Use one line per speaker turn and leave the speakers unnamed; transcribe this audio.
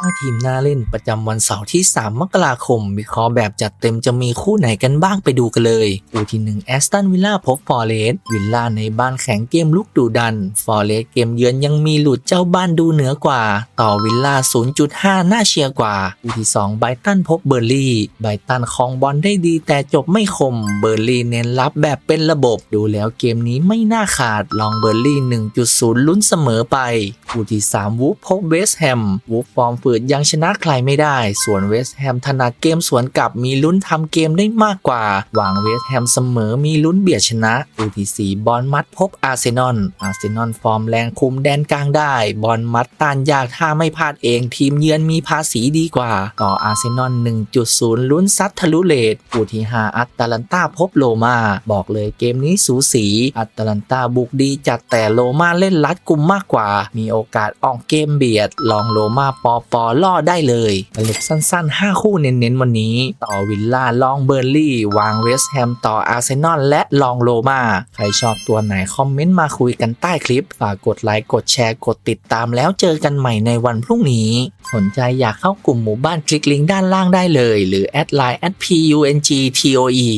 ้าทีมหน้าเล่นประจำวันเสาร์ที่ 3 มกราคมวิเคราะห์แบบจัดเต็มจะมีคู่ไหนกันบ้างไปดูกันเลยคู่ที่ 1 แอสตันวิลล่าพบฟอร์เรสต์วิลล่าในบ้านแข่งเกมลุกดุดัน ฟอร์เรสต์เกมเยือนยังมีหลุดเจ้าบ้านดูเหนือกว่า ต่อวิลล่า 0.5 น่าเชียร์กว่าคู่ที่ 2 ไบรตันพบเบอร์ลี่ ไบรตันคองบอลได้ดีแต่จบไม่คม เบอร์ลี่เน้นรับแบบเป็นระบบ ดูแล้วเกมนี้ไม่น่าขาดลองเบอร์ลี่ 1.0 ลุ้นเสมอไปคู่ที่ 3 วูฟพบเวสต์แฮม วูฟฟอร์มฝืดยังชนะใครไม่ได้ ส่วนเวสต์แฮมถนัดเกมสวนกลับมีลุ้นทำเกมได้มากกว่า หวังเวสต์แฮมเสมอมีลุ้นเบียดชนะคู่ที่4บอลมัดพบอาร์เซนอล อาร์เซนอลฟอร์มแรงคุมแดนกลางได้ บอลมัดต้านยากถ้าไม่พลาดเองทีมเยือนมีภาษีดีกว่า ต่ออาร์เซนอล 1.0 ลุ้นซัดทะลุเลทคู่ที่5อัตแลนตาพบโลมา บอกเลยเกมนี้สูสี อัตแลนตาบุกดีจัดแต่โลมาเล่นรัดกุมมากกว่า มีโอกาสออกเกมเบียด ลองโลมาปอปออล่อได้เลยสรุปสั้นๆ 5 คู่เน้นๆ วันนี้ ต่อวิลล่าลองเบอร์ลี่ วางเวสต์แฮมต่ออาร์เซนอลและลองโลมาใครชอบตัวไหนคอมเมนต์มาคุยกันใต้คลิป ฝากกดไลค์ กดแชร์ กดติดตามแล้วเจอกันใหม่ในวันพรุ่งนี้ สนใจอยากเข้ากลุ่มหมู่บ้านคลิกลิงก์ด้านล่างได้เลย หรือแอดไลน์ @pungtoe